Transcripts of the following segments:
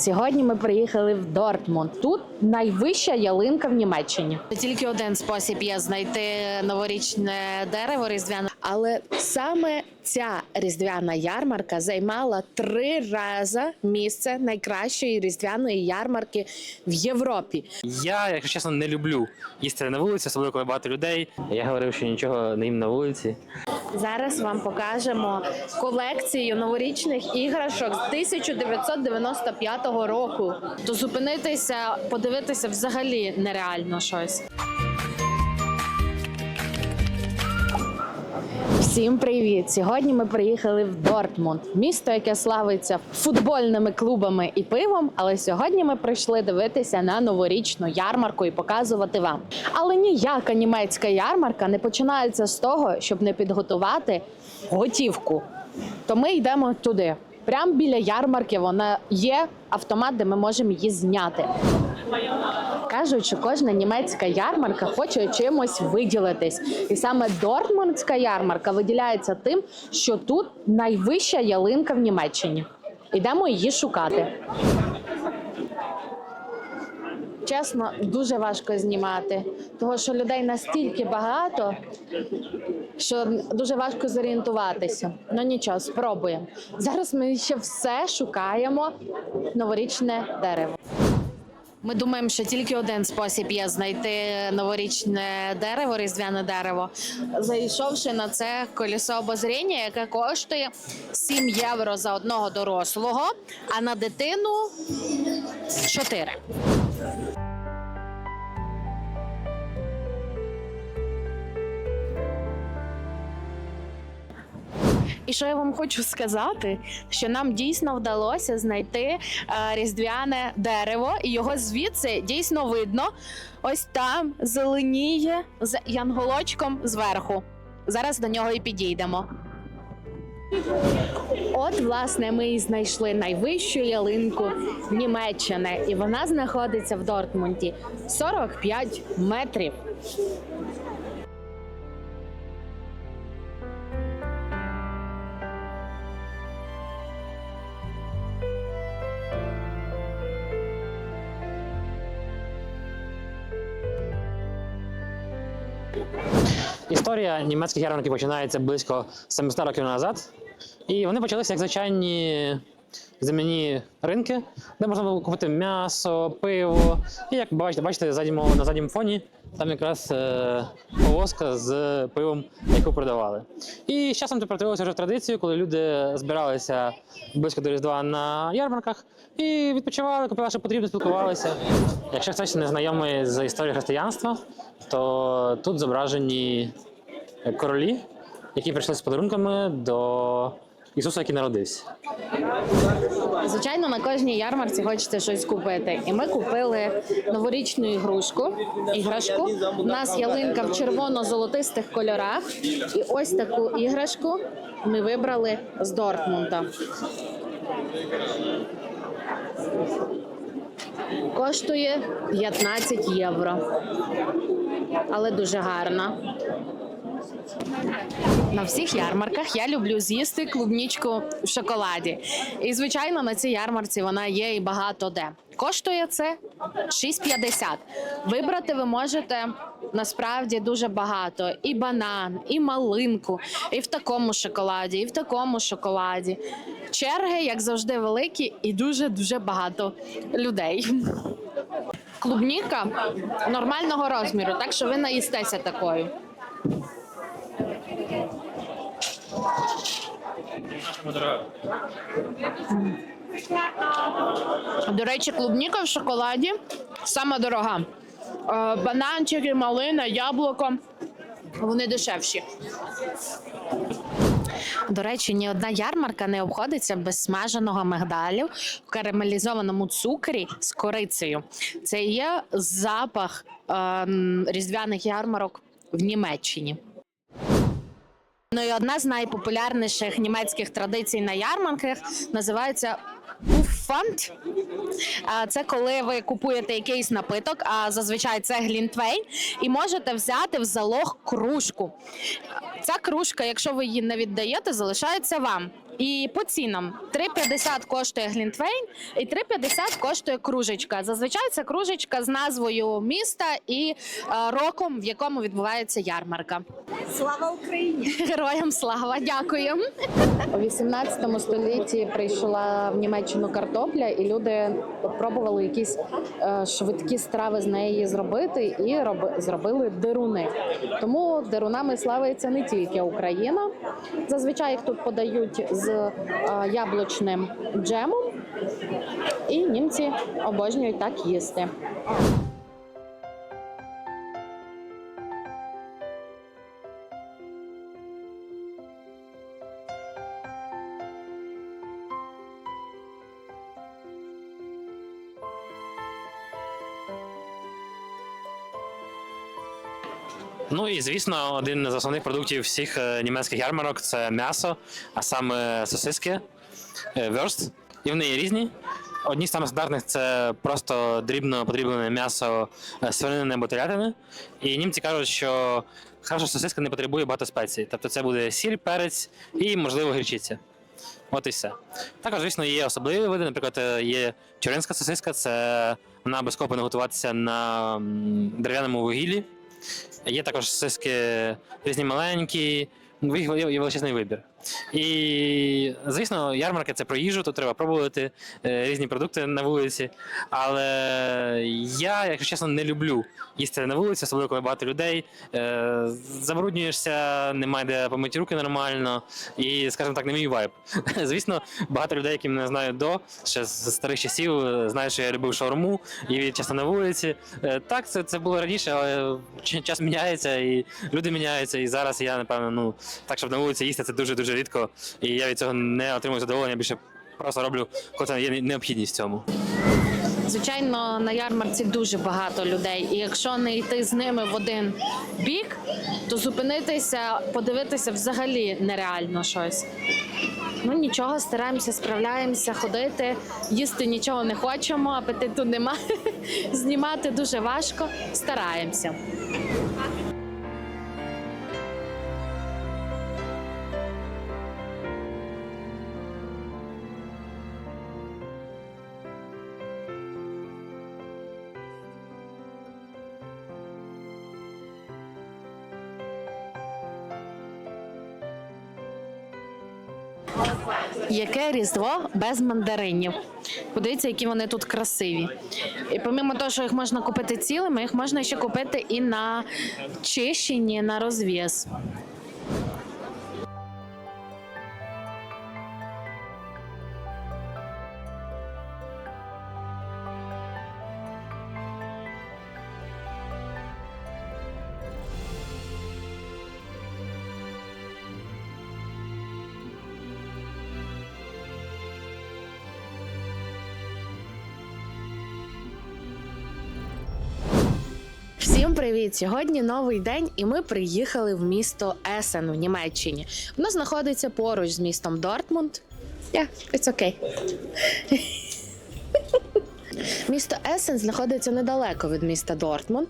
Сьогодні ми приїхали в Дортмунд. Тут найвища ялинка в Німеччині. Тільки один спосіб є знайти новорічне дерево різдвяне, але саме ця різдвяна ярмарка займала три рази місце найкращої різдвяної ярмарки в Європі. Я, якщо чесно, не люблю їсти на вулиці, особливо коли багато людей. Я говорив, що нічого не їм на вулиці. Зараз вам покажемо колекцію новорічних іграшок з 1995 року. То зупинитися, подивитися взагалі нереально щось. Всім привіт! Сьогодні ми приїхали в Дортмунд, місто, яке славиться футбольними клубами і пивом. Але сьогодні ми прийшли дивитися на новорічну ярмарку і показувати вам. Але ніяка німецька ярмарка не починається з того, щоб не підготувати готівку. То ми йдемо туди. Прямо біля ярмарки вона є автомат, де ми можемо її зняти. Кажуть, що кожна німецька ярмарка хоче чимось виділитись, і саме Дортмундська ярмарка виділяється тим, що тут найвища ялинка в Німеччині. Ідемо її шукати. Чесно, дуже важко знімати, тому що людей настільки багато, що дуже важко зорієнтуватися. Ну нічого, спробуємо. Зараз ми ще все шукаємо новорічне дерево. Ми думаємо, що тільки один спосіб є знайти новорічне дерево, різдвяне дерево, зайшовши на це колесо обозріння, яке коштує 7 євро за одного дорослого, а на дитину 4. І що я вам хочу сказати, що нам дійсно вдалося знайти е, різдвяне дерево, і його звідси дійсно видно. Ось там зеленіє з янголочком зверху. Зараз до нього і підійдемо. От, власне, ми і знайшли найвищу ялинку Німеччини, і вона знаходиться в Дортмунді 45 метрів. Історія німецьких ярмарків починається близько 700 років назад. І вони почалися як звичайні земляні ринки, де можна було купити м'ясо, пиво. І як бачите, бачите задньому, на задньому фоні там якраз е, повозка з пивом, яку продавали. І з часом це перетворилося вже в традицію, коли люди збиралися близько до Різдва на ярмарках і відпочивали, купували, що потрібно, спілкувалися. Якщо хтось не знайомий з історією християнства, то тут зображені королі, які прийшли з подарунками до Ісуса, який народився. Звичайно, на кожній ярмарці хочеться щось купити. І ми купили новорічну ігрушку. Іграшку. У нас ялинка в червоно-золотистих кольорах. І ось таку іграшку ми вибрали з Дортмунда. Коштує 15 євро. Але дуже гарна. На всіх ярмарках я люблю з'їсти клубнічку в шоколаді. І звичайно, на цій ярмарці вона є і багато де. Коштує це 6,50. Вибрати ви можете насправді дуже багато: і банан, і малинку, і в такому шоколаді, і в такому шоколаді. Черги, як завжди, великі, і дуже дуже багато людей. Клубніка нормального розміру, так що ви наїстеся такою. До речі, клубніка в шоколаді сама дорога. Е, Бананчики, малина, яблуко. Вони дешевші. До речі, ні одна ярмарка не обходиться без смаженого мигдалю в карамелізованому цукрі з корицею. Це є запах е, різдвяних ярмарок в Німеччині. Ну і одна з найпопулярніших німецьких традицій на ярмарках називається Уффант. А Це коли ви купуєте якийсь напиток, а зазвичай це глінтвейн, і можете взяти в залог кружку. Ця кружка, якщо ви її не віддаєте, залишається вам. І по цінам 3,50 коштує глінтвейн і 3,50 коштує кружечка. Зазвичай це кружечка з назвою міста і е, роком, в якому відбувається ярмарка. Слава Україні! Героям слава, дякую. У 18 столітті прийшла в Німеччину картопля, і люди пробували якісь е, швидкі страви з неї зробити і роб- зробили дируни. Тому дирунами славиться не тільки Україна. Зазвичай їх тут подають з е, яблучним джемом, і німці обожнюють так їсти. Ну і звісно, один з основних продуктів всіх е, німецьких ярмарок це м'ясо, а саме сосиски, е, верст. І вони є різні. Одні з стандартних це просто дрібно подріблене м'ясо е, свинини або телятини. І німці кажуть, що хороша сосиска не потребує багато спецій. Тобто це буде сіль, перець і, можливо, гірчиця. От і все. Також, звісно, є особливі види. Наприклад, є тюринська сосиска, це вона обов'язково повинна готуватися на дерев'яному вугіллі. Є також сиски різні маленькі, є величезний вибір. І, звісно, ярмарки це про їжу, тут треба пробувати е, різні продукти на вулиці. Але я, якщо чесно, не люблю їсти на вулиці, особливо коли багато людей. Е, Забруднюєшся, немає де помити руки нормально, і, скажімо так, не мій вайб. Звісно, багато людей, які мене знають до ще з старих часів, е, знають, що я любив шаурму і часто на вулиці. Так, це, це було раніше, але час міняється, і люди міняються. І зараз я, напевно, ну так, щоб на вулиці їсти, це дуже дуже рідко. І я від цього не отримую задоволення. Більше просто роблю, коли є необхідність в цьому. Звичайно, на ярмарці дуже багато людей, і якщо не йти з ними в один бік, то зупинитися, подивитися взагалі нереально щось. Ну нічого, стараємося, справляємося ходити, їсти нічого не хочемо, апетиту немає. Знімати дуже важко, стараємося. Яке різдво без мандаринів? Подивіться, які вони тут красиві. І помимо того, що їх можна купити цілими, їх можна ще купити і на чищенні, на розв'яз. Всім привіт! Сьогодні новий день, і ми приїхали в місто Есен в Німеччині. Воно знаходиться поруч з містом Дортмунд. Yeah, it's okay. Місто Есен знаходиться недалеко від міста Дортмунд,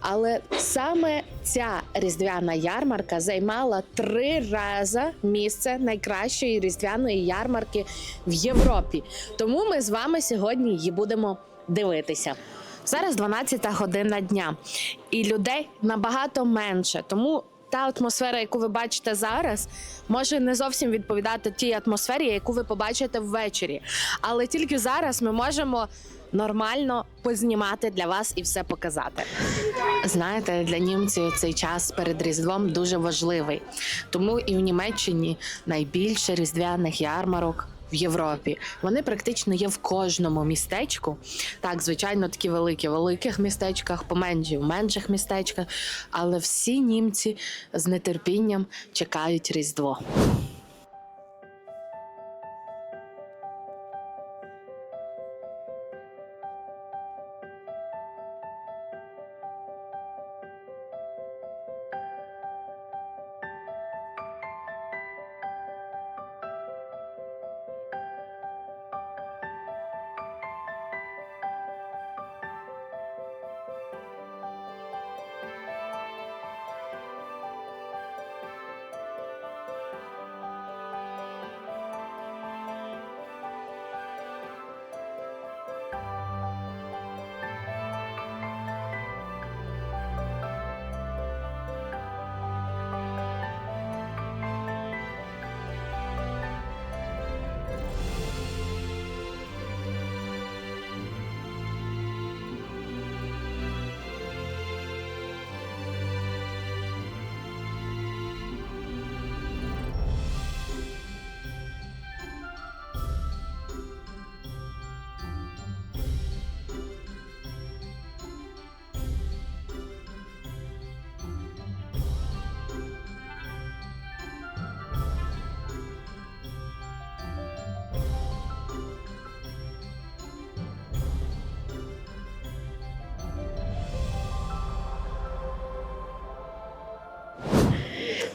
але саме ця різдвяна ярмарка займала три рази місце найкращої різдвяної ярмарки в Європі. Тому ми з вами сьогодні її будемо дивитися. Зараз 12 година дня, і людей набагато менше. Тому та атмосфера, яку ви бачите зараз, може не зовсім відповідати тій атмосфері, яку ви побачите ввечері. Але тільки зараз ми можемо нормально познімати для вас і все показати. Знаєте, для німців цей час перед Різдвом дуже важливий. Тому і в Німеччині найбільше різдвяних ярмарок. В Європі вони практично є в кожному містечку. Так, звичайно, такі великі в великих містечках, поменші в менших містечках. Але всі німці з нетерпінням чекають Різдво.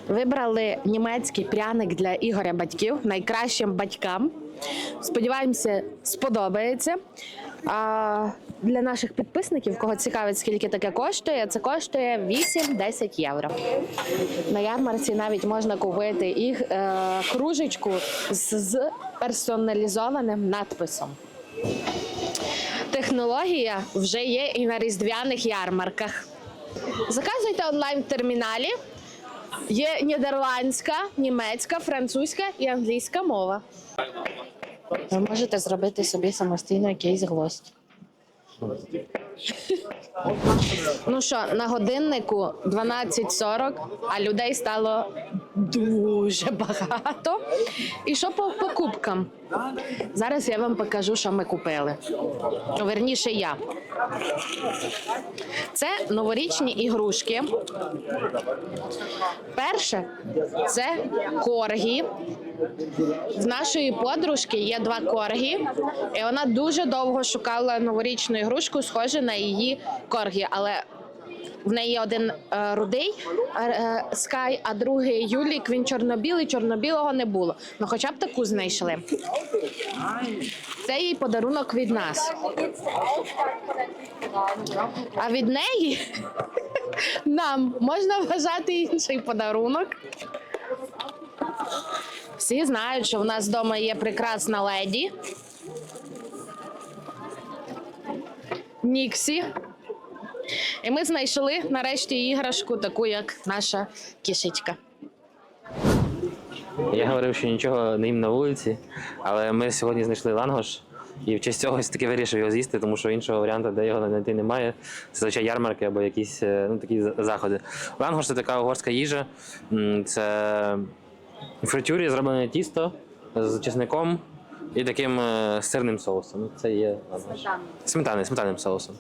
Вибрали німецький пряник для Ігоря батьків, найкращим батькам. Сподіваємося, сподобається. А для наших підписників, кого цікавить, скільки таке коштує, це коштує 8-10 євро. На ярмарці навіть можна купити їх е, кружечку з, з персоналізованим надписом. Технологія вже є і на різдвяних ярмарках. Заказуйте онлайн в терміналі. Є нідерландська, німецька, французька і англійська мова. Ви можете зробити собі самостійно якийсь гвоздь. Ну що, на годиннику 12.40, а людей стало дуже багато. І що по покупкам? Зараз я вам покажу, що ми купили. Верніше я. Це новорічні ігрушки. Перше це коргі. В нашої подружки є два коргі, і вона дуже довго шукала новорічну ігрушку, схожу на її коргі, але в неї один е, рудий е, скай, а другий Юлік. Він чорно-білий, чорно-білого не було. Ну, хоча б таку знайшли. Це їй подарунок від нас. А від неї нам можна вважати інший подарунок. Всі знають, що в нас вдома є прекрасна леді. Ніксі. І ми знайшли нарешті іграшку, таку як наша кішечка. Я говорив, що нічого не їм на вулиці, але ми сьогодні знайшли лангош. І в честь цього таки вирішив його з'їсти, тому що іншого варіанту, де його знайти немає. Це звичайно ярмарки або якісь е, ну, такі заходи. Лангош це така угорська їжа. Це в фритюрі зроблене тісто з чесником і таким е, сирним соусом. Це є лангош. Сметани, сметанним соусом.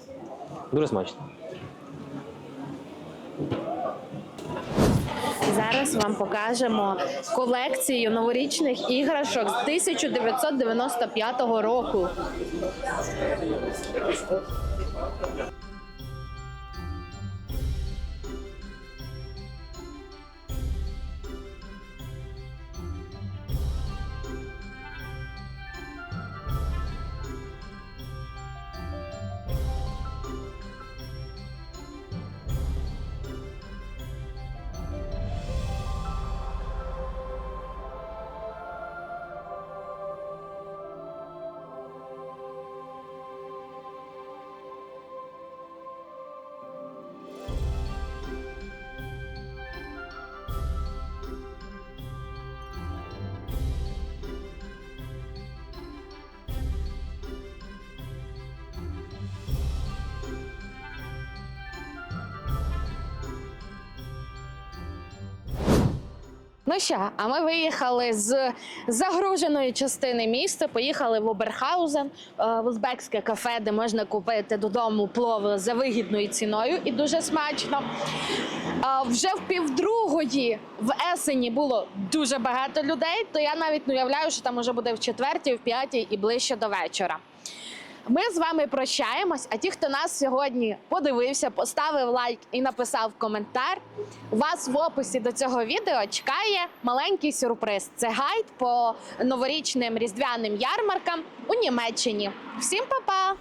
Дуже смачно. Зараз вам покажемо колекцію новорічних іграшок з 1995 року. Ну що, а ми виїхали з загруженої частини міста. Поїхали в Оберхаузен, е, в узбекське кафе, де можна купити додому плов за вигідною ціною і дуже смачно. Вже в півдругої в Есені було дуже багато людей. То я навіть не уявляю, що там уже буде в четвертій, в п'ятій і ближче до вечора. Ми з вами прощаємось. А ті, хто нас сьогодні подивився, поставив лайк і написав коментар, вас в описі до цього відео чекає маленький сюрприз. Це гайд по новорічним різдвяним ярмаркам у Німеччині. Всім па-па!